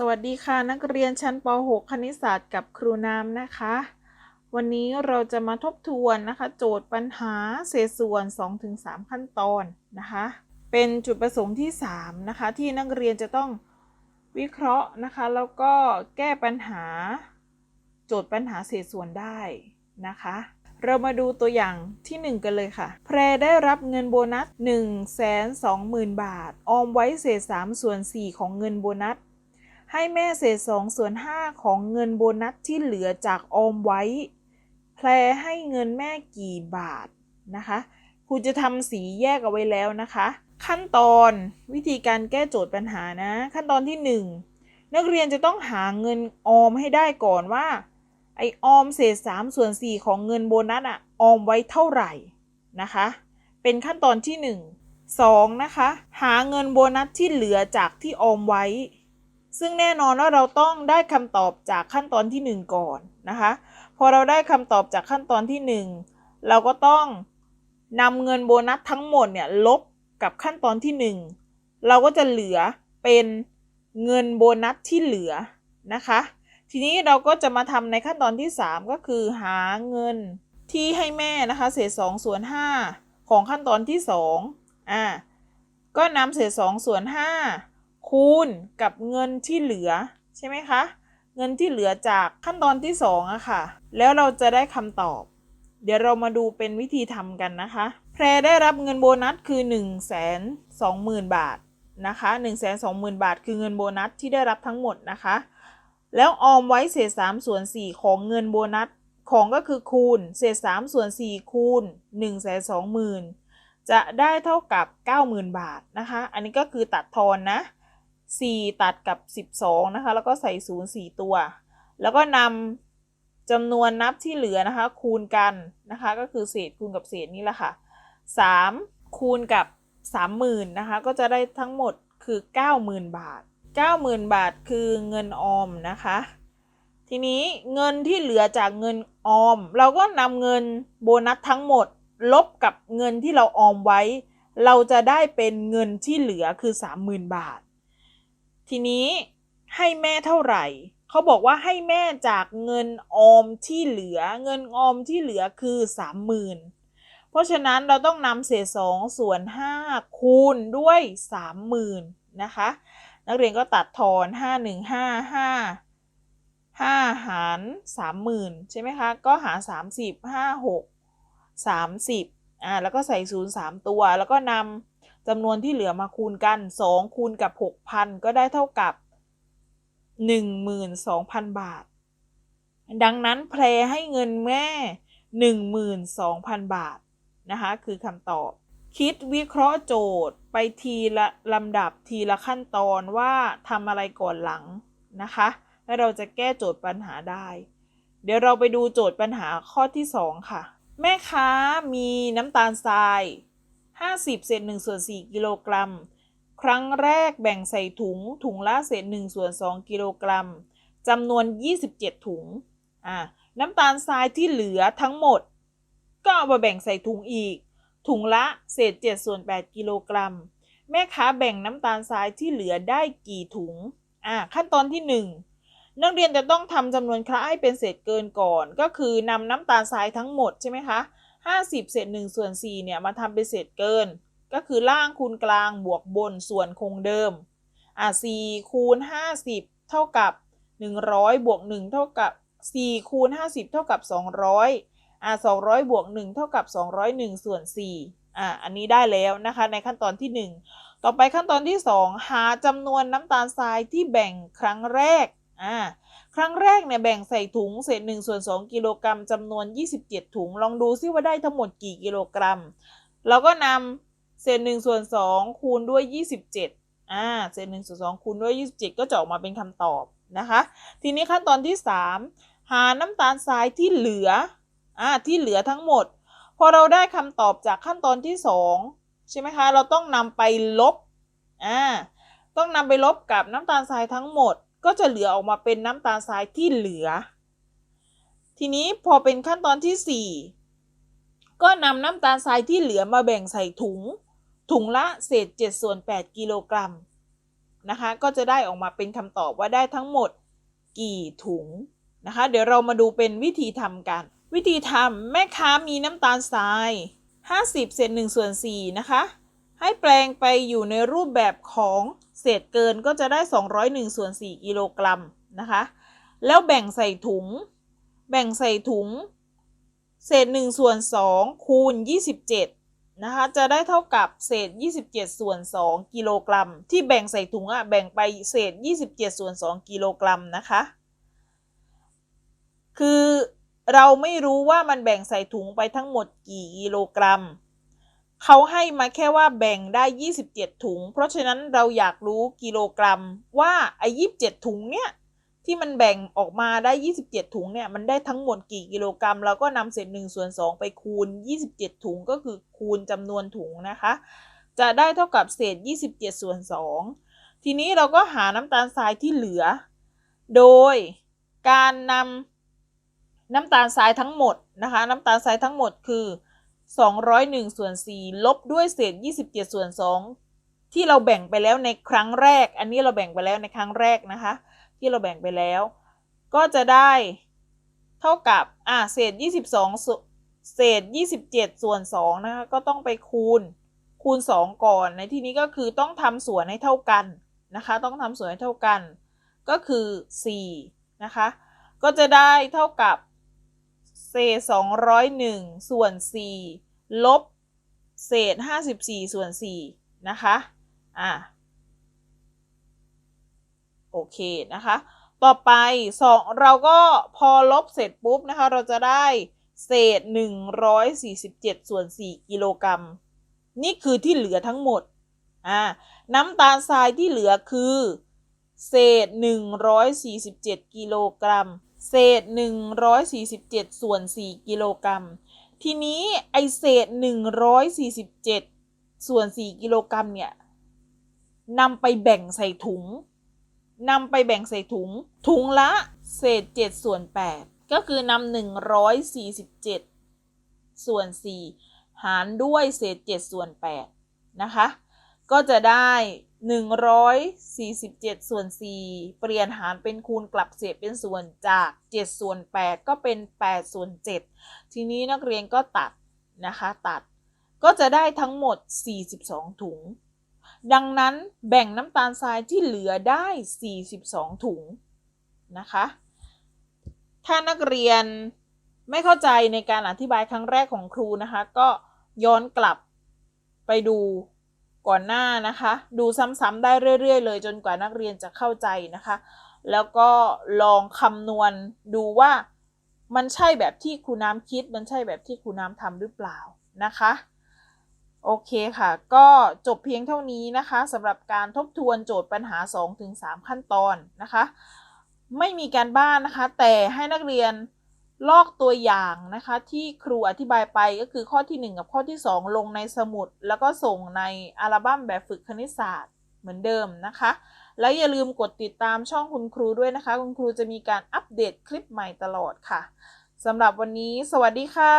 สวัสดีค่ะนักเรียนชั้นป .6 คณิตศาสตร์กับครูน้ำนะคะ วันนี้เราจะมาทบทวนนะคะ โจทย์ปัญหาเศษส่วน 2-3 ขั้นตอนนะคะ เป็นจุดประสงค์ที่ 3 นะคะ ที่นักเรียนจะต้องวิเคราะห์นะคะ แล้วก็แก้ปัญหา โจทย์ปัญหาเศษส่วนได้นะคะ เรามาดูตัวอย่างที่ 1 กันเลยค่ะ แพรได้รับเงินโบนัส 1 2 0 0 0 0 บาท ออมไว้เศษ3ส่วน4ของเงินโบนัส ให้แม่เศษ2ส่วน5ของเงินโบนัสที่เหลือจากออมไว้ แพรให้เงินแม่กี่บาทนะคะครูจะทำสีแยกเอาไว้แล้วนะคะ ขั้นตอนวิธีการแก้โจทย์ปัญหานะ ขั้นตอนที่ 1 นักเรียนจะต้องหาเงินออมให้ได้ก่อนว่า ไอออมเศษ3ส่วน4ของเงินโบนัสอะออมไว้เท่าไหร่นะคะ เป็นขั้นตอนที่ 1 2นะคะหาเงินโบนัสที่เหลือจากที่ออมไว้ ซึ่งแน่นอนว่าเราต้องได้คำตอบจากขั้นตอนที่ 1 ก่อนนะคะ พอเราได้คำตอบจากขั้นตอนที่ 1 เราก็ต้องนำเงินโบนัสทั้งหมดเนี่ยลบกับขั้นตอนที่ 1 เราก็จะเหลือเป็นเงินโบนัสที่เหลือนะคะ ทีนี้เราก็จะมาทำในขั้นตอนที่ 3 ก็คือหาเงินที่ให้แม่นะคะเศษ2ส่วน5ของขั้นตอนที่2อ่าก็นำเศษ2ส่วน5 คูณกับเงินที่เหลือใช่ไหมคะ เงินที่เหลือจากขั้นตอนที่2อะค่ะ แล้วเราจะได้คำตอบ เดี๋ยวเรามาดูเป็นวิธีทำกันนะคะ แพรได้รับเงินโบนัสคือ 1 2 0 0 0 0 บาทนะคะ1 2 0 0 0 0 บาท คือเงินโบนัสที่ได้รับทั้งหมดนะคะ แล้วออมไว้เศษ3ส่วน4ของเงินโบนัสของก็คือคูณ เศษ3ส่วน4คูณ1 2 0 0 0 0จะได้เท่ากับ 90,000 บาทนะคะ อันนี้ก็คือตัดทอนนะ 4 ตัดกับ 12 นะคะ แล้วก็ใส่0 4 ตัว แล้วก็นำจำนวนนับที่เหลือนะคะ คูณกันนะคะ ก็คือเศษคูณกับเศษนี่แหละค่ะ 3 คูณกับ 30,000นะคะ ก็จะได้ทั้งหมดคือ 90,000 บาท 90,000 บาทคือเงินออมนะคะ ทีนี้เงินที่เหลือจากเงินออม เราก็นำเงินโบนัสทั้งหมด ลบกับเงินที่เราออมไว้ เราจะได้เป็นเงินที่เหลือคือ 30,000 บาท ทีนี้ให้แม่เท่าไหร่ เขาบอกว่าให้แม่จากเงินออมที่เหลือ เงินออมที่เหลือคือ30,000เพราะฉะนั้นเราต้องนำเศษ2ส่วน5คูณด้วย30,000นะคะ นักเรียนก็ตัดทอน5 1 5 5 5หาร30,000ใช่ไหมคะ ก็หาร30 5 6 30อ่าแล้วก็ใส่0 3ตัวแล้วก็นำ จำนวนที่เหลือมาคูณกัน 2 คูณกับ 6,000 ก็ได้เท่ากับ 12,000 บาท ดังนั้นแพรให้เงินแม่ 12,000 บาทนะคะคือคำตอบ คิดวิเคราะห์โจทย์ไปทีละลำดับทีละขั้นตอนว่าทำอะไรก่อนหลังนะคะ และเราจะแก้โจทย์ปัญหาได้ เดี๋ยวเราไปดูโจทย์ปัญหาข้อที่ 2 ค่ะ แม่ค้ามีน้ำตาลทราย 50 เศษ1ส่วน4กิโลกรัม ครั้งแรกแบ่งใส่ถุง ถุงละเศษ1ส่วน2กิโลกรัมจำนวน 27 ถุง อ่า น้ำตาลทรายที่เหลือทั้งหมด ก็เอามาแบ่งใส่ถุงอีก ถุงละเศษ7ส่วน8กิโลกรัม แม่ค้าแบ่งน้ำตาลทรายที่เหลือได้กี่ถุง อ่า ขั้นตอนที่ 1นักเรียนจะต้องทำจำนวนคละให้เป็นเศษเกินก่อน ก็คือนำน้ำตาลทรายทั้งหมดใช่ไหมคะ 50 เศษ1ส่วน4เนี่ยมาทำเป็นเศษเกิน ก็คือล่างคูณกลางบวกบนส่วนคงเดิม อ่า4คูณ50 เท่ากับ 100 บวก 1 เท่ากับ 4 คูณ 50 เท่ากับ 200 อ่า200 บวก 1 เท่ากับ 201 ส่วน 4 อ่าอันนี้ได้แล้วนะคะ ในขั้นตอนที่ 1 ต่อไปขั้นตอนที่ 2 หาจำนวนน้ำตาลทรายที่แบ่งครั้งแรก อ่าครั้งแรกเนี่ยแบ่งใส่ถุงเศษ1ส่วน2กิโลกรัมจำนวน 27 ถุง ลองดูซิว่าได้ทั้งหมดกี่กิโลกรัม เราก็นำเศษ1ส่วน2คูณด้วย 27อ่าเศษ1ส่วน2คูณด้วย 27 ก็จะออกมาเป็นคำตอบนะคะ ทีนี้ขั้นตอนที่ 3 หาน้ำตาลทรายที่เหลืออ่าที่เหลือทั้งหมด พอเราได้คำตอบจากขั้นตอนที่ 2 ใช่ไหมคะ เราต้องนำไปลบอ่าต้องนำไปลบกับน้ำตาลทรายทั้งหมด ก็จะเหลือออกมาเป็นน้ำตาลทรายที่เหลือ ทีนี้พอเป็นขั้นตอนที่ 4 ก็นำน้ำตาลทรายที่เหลือมาแบ่งใส่ถุง ถุงละเศษ7ส่วน8กิโลกรัมนะคะ ก็จะได้ออกมาเป็นคำตอบว่าได้ทั้งหมดกี่ถุงนะคะ เดี๋ยวเรามาดูเป็นวิธีทำกัน วิธีทำแม่ค้ามีน้ำตาลทราย 50เศษ1ส่วน4นะคะ ให้แปลงไปอยู่ในรูปแบบของ เศษเกินก็จะได้ 201ส่วน4กิโลกรัมนะคะ แล้วแบ่งใส่ถุง แบ่งใส่ถุง เศษ1ส่วน2คูณ 27 นะคะ จะได้เท่ากับเศษ 27ส่วน2กิโลกรัม ที่แบ่งใส่ถุงอะแบ่งไปเศษ 27ส่วน2กิโลกรัมนะคะ คือเราไม่รู้ว่ามันแบ่งใส่ถุงไปทั้งหมดกี่กิโลกรัม เขาให้มาแค่ว่าแบ่งได้ 27 ถุง เพราะฉะนั้นเราอยากรู้กิโลกรัมว่าไอ้27ถุงเนี่ยที่มันแบ่งออกมาได้ 27 ถุงเนี่ย มันได้ทั้งหมดกี่กิโลกรัม เราก็นำเศษ1ส่วน2ไปคูณ 27 ถุงก็คือคูณจำนวนถุงนะคะ จะได้เท่ากับเศษ 27 ส่วน 2 ทีนี้เราก็หาน้ำตาลทรายที่เหลือ โดยการนำน้ำตาลทรายทั้งหมดนะคะ น้ำตาลทรายทั้งหมดคือ 201 ส่วน 4 ลบด้วยเศษ 27 ส่วน 2 ที่เราแบ่งไปแล้วในครั้งแรก อันนี้เราแบ่งไปแล้วในครั้งแรกนะคะ ที่เราแบ่งไปแล้ว ก็จะได้เท่ากับอ่าเศษ 22ส่วนเศษ 27 ส่วน 2 นะคะ ก็ต้องไปคูณ คูณ 2 ก่อน ในที่นี้ก็คือต้องทำส่วนให้เท่ากันนะคะ ต้องทำส่วนให้เท่ากัน ก็คือ 4 นะคะ ก็จะได้เท่ากับ เศษ201ส่วน4ลบเศษ54ส่วน4นะคะ อ่าโอเคนะคะ ต่อไปสองเราก็พอลบเสร็จปุ๊บนะคะ เราจะได้เศษ147ส่วน4กิโลกรัม นี่คือที่เหลือทั้งหมด อ่า น้ำตาลทรายที่เหลือคือ เศษ147กิโลกรัม เศษ 147 ส่วน 4 กิโลกรัม ทีนี้ไอเศษ 147 ส่วน 4 กิโลกรัมเนี่ยนำไปแบ่งใส่ถุงนำไปแบ่งใส่ถุง ถุงละเศษ 7 ส่วน 8 ก็คือนำ147 ส่วน 4 หารด้วยเศษ 7 ส่วน 8 นะคะ ก็จะได้147 ส่วน 4 เปลี่ยนหารเป็นคูณกลับเศษเป็นส่วนจาก 7 ส่วน 8 ก็เป็น 8 ส่วน 7 ทีนี้นักเรียนก็ตัดนะคะตัดก็จะได้ทั้งหมด 42 ถุง ดังนั้นแบ่งน้ำตาลทรายที่เหลือได้ 42 ถุงนะคะ ถ้านักเรียนไม่เข้าใจในการอธิบายครั้งแรกของครูนะคะ ก็ย้อนกลับไปดู ก่อนหน้านะคะ ดูซ้ำๆได้เรื่อย ๆ เลยจนกว่านักเรียนจะเข้าใจนะคะ แล้วก็ลองคำนวณดูว่ามันใช่แบบที่ครูน้ำคิด มันใช่แบบที่ครูน้ำทำหรือเปล่านะคะโอเคค่ะ ก็จบเพียงเท่านี้นะคะสำหรับการทบทวนโจทย์ปัญหา 2-3 ขั้นตอนนะคะ ไม่มีการบ้านนะคะ แต่ให้นักเรียน ลอกตัวอย่างนะคะที่ครูอธิบายไปก็คือข้อที่ 1 กับข้อที่ 2 ลงในสมุด แล้วก็ส่งในอัลบั้มแบบฝึกคณิตศาสตร์เหมือนเดิมนะคะ และอย่าลืมกดติดตามช่องคุณครูด้วยนะคะ คุณครูจะมีการอัปเดตคลิปใหม่ตลอดค่ะสำหรับวันนี้ สวัสดีค่ะ